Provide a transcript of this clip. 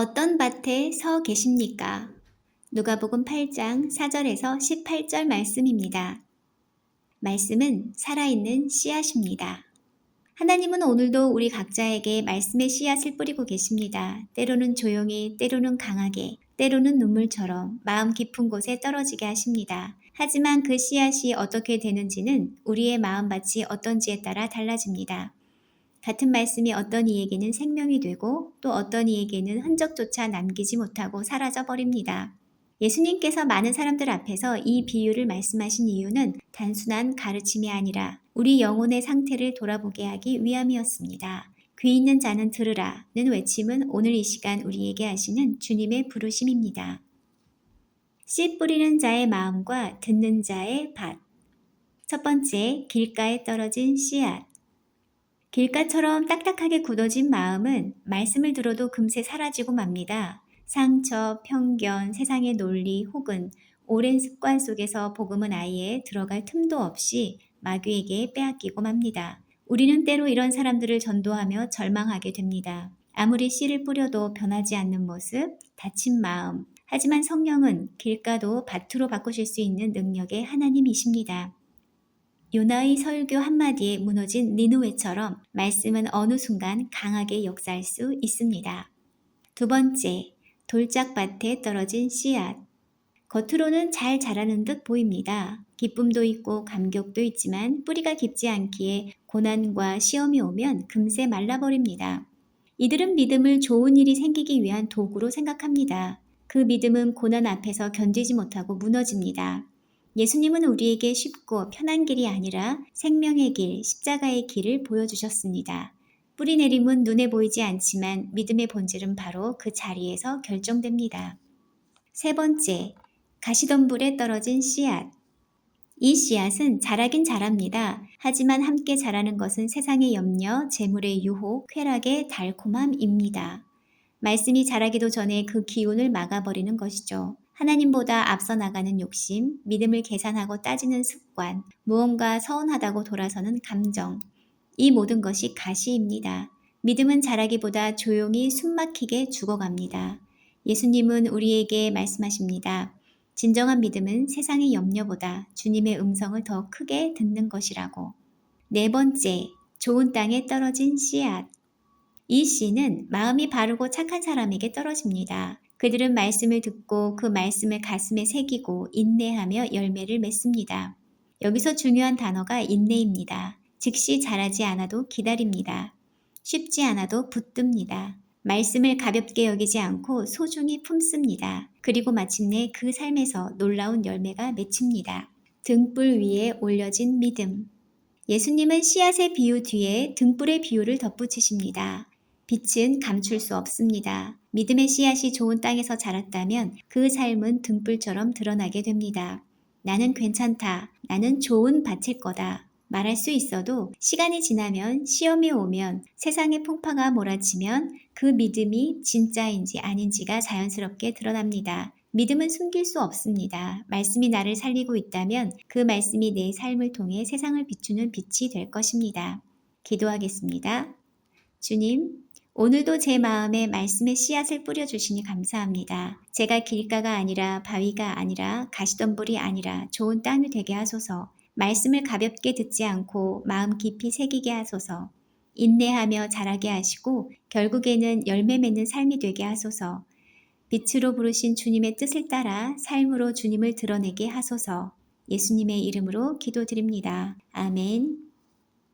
어떤 밭에 서 계십니까? 누가복음 8장 4절에서 18절 말씀입니다. 말씀은 살아있는 씨앗입니다. 하나님은 오늘도 우리 각자에게 말씀의 씨앗을 뿌리고 계십니다. 때로는 조용히, 때로는 강하게, 때로는 눈물처럼 마음 깊은 곳에 떨어지게 하십니다. 하지만 그 씨앗이 어떻게 되는지는 우리의 마음밭이 어떤지에 따라 달라집니다. 같은 말씀이 어떤 이에게는 생명이 되고 또 어떤 이에게는 흔적조차 남기지 못하고 사라져 버립니다. 예수님께서 많은 사람들 앞에서 이 비유를 말씀하신 이유는 단순한 가르침이 아니라 우리 영혼의 상태를 돌아보게 하기 위함이었습니다. 귀 있는 자는 들으라는 외침은 오늘 이 시간 우리에게 하시는 주님의 부르심입니다. 씨 뿌리는 자의 마음과 듣는 자의 밭. 첫 번째, 길가에 떨어진 씨앗. 길가처럼 딱딱하게 굳어진 마음은 말씀을 들어도 금세 사라지고 맙니다. 상처, 편견, 세상의 논리 혹은 오랜 습관 속에서 복음은 아예 들어갈 틈도 없이 마귀에게 빼앗기고 맙니다. 우리는 때로 이런 사람들을 전도하며 절망하게 됩니다. 아무리 씨를 뿌려도 변하지 않는 모습, 다친 마음. 하지만 성령은 길가도 밭으로 바꾸실 수 있는 능력의 하나님이십니다. 요나의 설교 한마디에 무너진 니누웨처럼 말씀은 어느 순간 강하게 역사할 수 있습니다. 두 번째, 돌짝밭에 떨어진 씨앗. 겉으로는 잘 자라는 듯 보입니다. 기쁨도 있고 감격도 있지만 뿌리가 깊지 않기에 고난과 시험이 오면 금세 말라버립니다. 이들은 믿음을 좋은 일이 생기기 위한 도구로 생각합니다. 그 믿음은 고난 앞에서 견디지 못하고 무너집니다. 예수님은 우리에게 쉽고 편한 길이 아니라 생명의 길, 십자가의 길을 보여주셨습니다. 뿌리 내림은 눈에 보이지 않지만 믿음의 본질은 바로 그 자리에서 결정됩니다. 세 번째, 가시덤불에 떨어진 씨앗. 이 씨앗은 자라긴 자랍니다. 하지만 함께 자라는 것은 세상의 염려, 재물의 유혹, 쾌락의 달콤함입니다. 말씀이 자라기도 전에 그 기운을 막아버리는 것이죠. 하나님보다 앞서 나가는 욕심, 믿음을 계산하고 따지는 습관, 무언가 서운하다고 돌아서는 감정, 이 모든 것이 가시입니다. 믿음은 자라기보다 조용히 숨막히게 죽어갑니다. 예수님은 우리에게 말씀하십니다. 진정한 믿음은 세상의 염려보다 주님의 음성을 더 크게 듣는 것이라고. 네 번째, 좋은 땅에 떨어진 씨앗. 이 씨는 마음이 바르고 착한 사람에게 떨어집니다. 그들은 말씀을 듣고 그 말씀을 가슴에 새기고 인내하며 열매를 맺습니다. 여기서 중요한 단어가 인내입니다. 즉시 자라지 않아도 기다립니다. 쉽지 않아도 붙듭니다. 말씀을 가볍게 여기지 않고 소중히 품습니다. 그리고 마침내 그 삶에서 놀라운 열매가 맺힙니다. 등불 위에 올려진 믿음. 예수님은 씨앗의 비유 뒤에 등불의 비유를 덧붙이십니다. 빛은 감출 수 없습니다. 믿음의 씨앗이 좋은 땅에서 자랐다면 그 삶은 등불처럼 드러나게 됩니다. 나는 괜찮다. 나는 좋은 밭일 거다. 말할 수 있어도 시간이 지나면 시험이 오면 세상의 풍파가 몰아치면 그 믿음이 진짜인지 아닌지가 자연스럽게 드러납니다. 믿음은 숨길 수 없습니다. 말씀이 나를 살리고 있다면 그 말씀이 내 삶을 통해 세상을 비추는 빛이 될 것입니다. 기도하겠습니다. 주님, 오늘도 제 마음에 말씀의 씨앗을 뿌려주시니 감사합니다. 제가 길가가 아니라 바위가 아니라 가시덤불이 아니라 좋은 땅이 되게 하소서. 말씀을 가볍게 듣지 않고 마음 깊이 새기게 하소서. 인내하며 자라게 하시고 결국에는 열매 맺는 삶이 되게 하소서. 빛으로 부르신 주님의 뜻을 따라 삶으로 주님을 드러내게 하소서. 예수님의 이름으로 기도드립니다. 아멘.